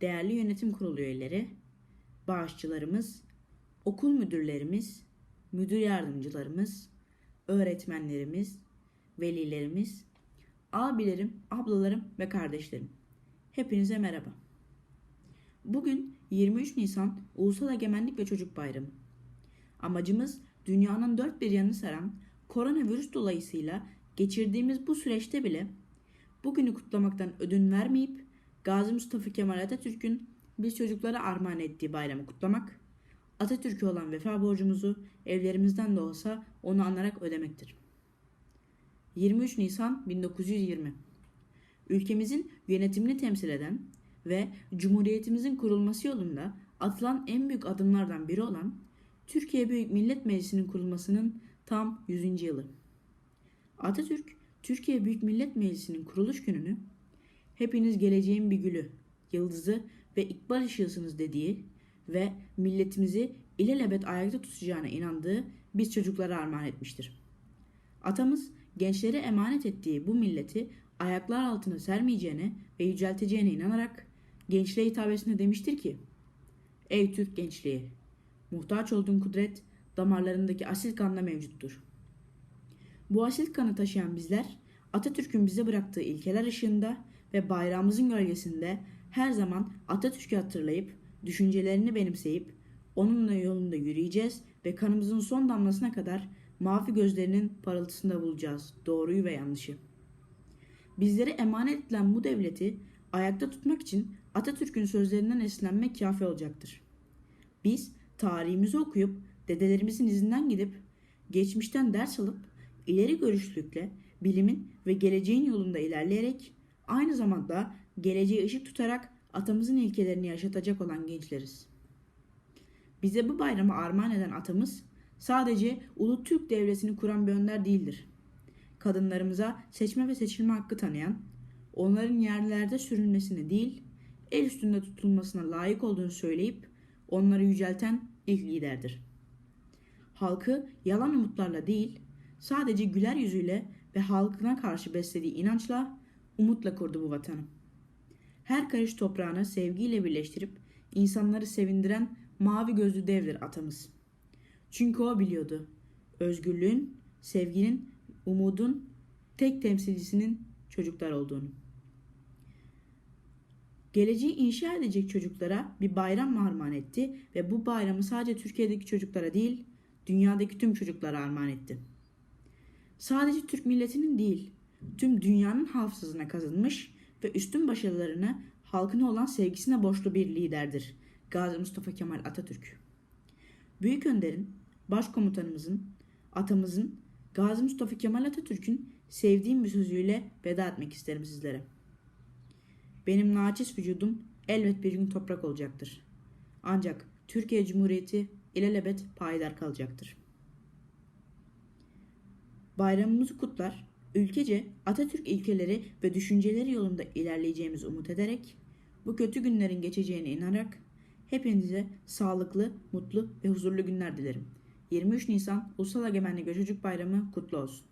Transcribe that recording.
değerli yönetim kurulu üyeleri, bağışçılarımız, okul müdürlerimiz, müdür yardımcılarımız, öğretmenlerimiz, velilerimiz, abilerim, ablalarım ve kardeşlerim. Hepinize merhaba. Bugün 23 Nisan Ulusal Egemenlik ve Çocuk Bayramı. Amacımız dünyanın dört bir yanını saran koronavirüs dolayısıyla geçirdiğimiz bu süreçte bile bugünü kutlamaktan ödün vermeyip Gazi Mustafa Kemal Atatürk'ün biz çocuklara armağan ettiği bayramı kutlamak, Atatürk'e olan vefa borcumuzu evlerimizden de olsa onu anarak ödemektir. 23 Nisan 1920 Ülkemizin yönetimini temsil eden ve Cumhuriyetimizin kurulması yolunda atılan en büyük adımlardan biri olan Türkiye Büyük Millet Meclisi'nin kurulmasının tam 100. yılı. Atatürk, Türkiye Büyük Millet Meclisi'nin kuruluş gününü hepiniz geleceğin bir gülü, yıldızı ve ikbal ışığısınız dediği ve milletimizi ilelebet ayakta tutacağına inandığı biz çocuklara armağan etmiştir. Atamız gençlere emanet ettiği bu milleti ayaklar altına sermeyeceğine ve yücelteceğine inanarak gençliğe hitabesinde demiştir ki Ey Türk gençliği! Muhtaç olduğun kudret damarlarındaki asil kanla mevcuttur. Bu asil kanı taşıyan bizler Atatürk'ün bize bıraktığı ilkeler ışığında ve bayrağımızın gölgesinde her zaman Atatürk'ü hatırlayıp düşüncelerini benimseyip onunla yolunda yürüyeceğiz ve kanımızın son damlasına kadar mavi gözlerinin parıltısında bulacağız doğruyu ve yanlışı. Bizlere emanet edilen bu devleti ayakta tutmak için Atatürk'ün sözlerinden esinlenmek kafi olacaktır. Biz tarihimizi okuyup dedelerimizin izinden gidip geçmişten ders alıp ileri görüşlülükle bilimin ve geleceğin yolunda ilerleyerek aynı zamanda geleceğe ışık tutarak atamızın ilkelerini yaşatacak olan gençleriz. Bize bu bayramı armağan eden atamız sadece Ulu Türk Devleti'ni kuran bir önder değildir. Kadınlarımıza seçme ve seçilme hakkı tanıyan, onların yerlerde sürülmesine değil, el üstünde tutulmasına layık olduğunu söyleyip onları yücelten ilk liderdir. Halkı yalan umutlarla değil, sadece güler yüzüyle ve halkına karşı beslediği inançla, umutla kurdu bu vatanı. Her karış toprağını sevgiyle birleştirip insanları sevindiren mavi gözlü devdir atamız. Çünkü o biliyordu. Özgürlüğün, sevginin, umudun tek temsilcisinin çocuklar olduğunu. Geleceği inşa edecek çocuklara bir bayram armağan etti ve bu bayramı sadece Türkiye'deki çocuklara değil, dünyadaki tüm çocuklara armağan etti. Sadece Türk milletinin değil, tüm dünyanın hafızasına kazınmış ve üstün başarılarını halkına olan sevgisine borçlu bir liderdir Gazi Mustafa Kemal Atatürk. Büyük önderin, başkomutanımızın, atamızın, Gazi Mustafa Kemal Atatürk'ün sevdiğim bir sözüyle veda etmek isterim sizlere. Benim naçiz vücudum elbet bir gün toprak olacaktır. Ancak Türkiye Cumhuriyeti ilelebet payidar kalacaktır. Bayramımızı kutlar, ülkece Atatürk ilkeleri ve düşünceleri yolunda ilerleyeceğimizi umut ederek, bu kötü günlerin geçeceğine inanarak hepinize sağlıklı, mutlu ve huzurlu günler dilerim. 23 Nisan Ulusal Egemenlik ve Çocuk Bayramı kutlu olsun.